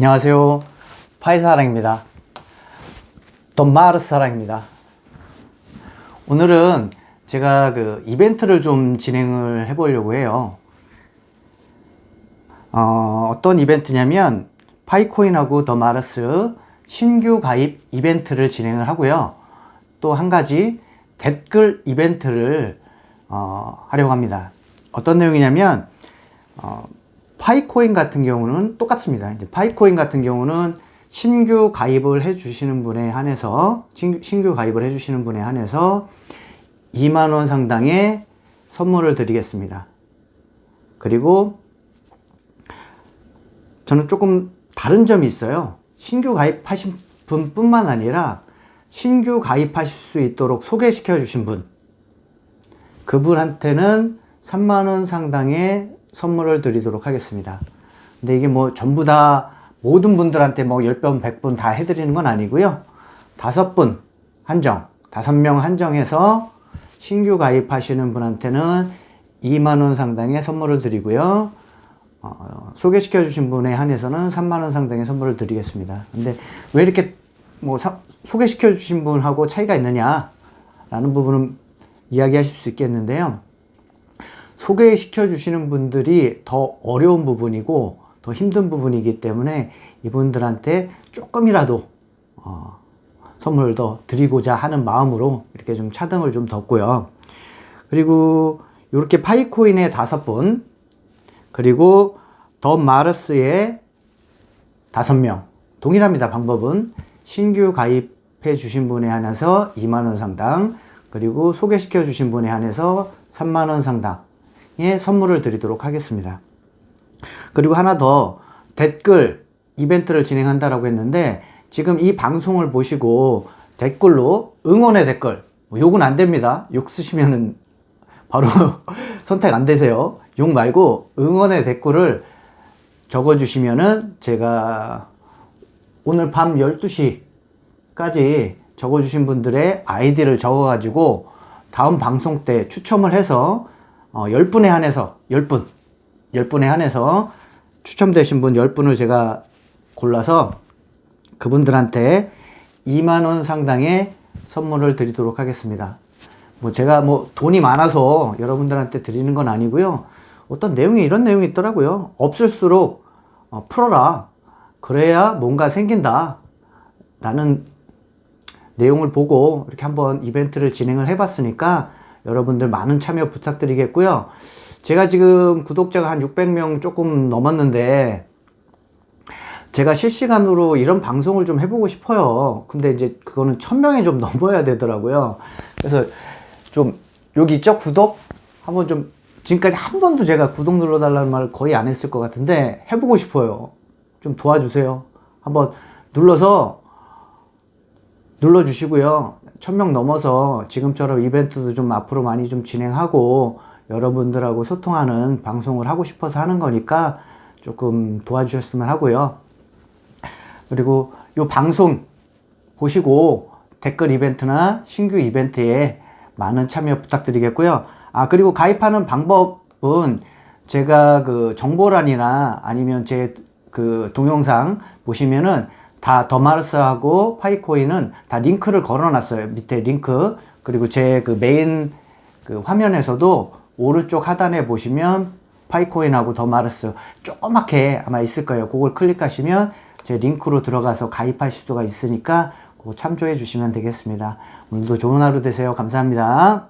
안녕하세요. 파이사랑입니다. 돈마르스 사랑입니다. 오늘은 제가 그 이벤트를 좀 진행을 해보려고 해요. 어, 어떤 이벤트냐면 파이코인하고 더마르스 신규 가입 이벤트를 진행을 하고요. 또 한 가지 댓글 이벤트를 어, 하려고 합니다. 어떤 내용이냐면 어, 파이코인 같은 경우는 똑같습니다. 이제 파이코인 같은 경우는 신규 가입을 해주시는 분에 한해서 신규, 신규 가입을 해주시는 분에 한해서 2만 원 상당의 선물을 드리겠습니다. 그리고 저는 조금 다른 점이 있어요. 신규 가입하신 분뿐만 아니라 신규 가입하실 수 있도록 소개시켜 주신 분, 그분한테는 3만 원 상당의 선물을 드리도록 하겠습니다. 근데 이게 뭐 전부 다 모든 분들한테 뭐 10분, 100분 다 해드리는 건 아니고요. 다섯 분 한정, 다섯 명 한정해서 신규 가입하시는 분한테는 2만원 상당의 선물을 드리고요. 어, 소개시켜 주신 분에 한해서는 3만원 상당의 선물을 드리겠습니다. 근데 왜 이렇게 뭐 사- 소개시켜 주신 분하고 차이가 있느냐라는 부분은 이야기하실 수 있겠는데요. 소개시켜 주시는 분들이 더 어려운 부분이고 더 힘든 부분이기 때문에 이분들한테 조금이라도 어, 선물을 더 드리고자 하는 마음으로 이렇게 좀 차등을 좀 뒀고요. 그리고 이렇게 파이코인의 다섯 분, 그리고 더 마르스의 다섯 명 동일합니다. 방법은 신규 가입해 주신 분에 한해서 2만 원 상당, 그리고 소개시켜 주신 분에 한해서 3만 원 상당 의 선물을 드리도록 하겠습니다. 그리고 하나 더 댓글 이벤트를 진행한다라고 했는데 지금 이 방송을 보시고 댓글로 응원의 댓글 뭐 욕은 안 됩니다. 욕 쓰시면은 바로 선택 안 되세요. 욕 말고 응원의 댓글을 적어주시면은 제가 오늘 밤 12시까지 적어주신 분들의 아이디를 적어가지고 다음 방송 때 추첨을 해서 어, 10분에 한해서 10분 10분에 한해서 추첨되신 분 10분을 제가 골라서 그분들한테 2만원 상당의 선물을 드리도록 하겠습니다. 뭐 제가 뭐 돈이 많아서 여러분들한테 드리는 건 아니고요. 어떤 내용이 이런 내용이 있더라고요. 없을수록 어, 풀어라. 그래야 뭔가 생긴다. 라는 내용을 보고 이렇게 한번 이벤트를 진행을 해봤으니까 여러분들 많은 참여 부탁드리겠고요. 제가 지금 구독자가 한 600명 조금 넘었는데 제가 실시간으로 이런 방송을 좀 해보고 싶어요. 근데 이제 그거는 1000명이 좀 넘어야 되더라고요. 그래서 좀 여기 있죠? 구독? 한번 좀 지금까지 한 번도 제가 구독 눌러달라는 말을 거의 안 했을 것 같은데 해보고 싶어요. 좀 도와주세요. 한번 눌러서 눌러주시고요. 1000명 넘어서 지금처럼 이벤트도 좀 앞으로 많이 좀 진행하고 여러분들하고 소통하는 방송을 하고 싶어서 하는 거니까 조금 도와주셨으면 하고요. 그리고 이 방송 보시고 댓글 이벤트나 신규 이벤트에 많은 참여 부탁드리겠고요. 아, 그리고 가입하는 방법은 제가 그 정보란이나 아니면 제 그 동영상 보시면은 다 더마르스하고 파이코인은 다 링크를 걸어 놨어요. 밑에 링크. 그리고 제 그 메인 그 화면에서도 오른쪽 하단에 보시면 파이코인하고 더마르스 조그맣게 아마 있을 거예요. 그걸 클릭하시면 제 링크로 들어가서 가입하실 수가 있으니까 참조해 주시면 되겠습니다. 오늘도 좋은 하루 되세요. 감사합니다.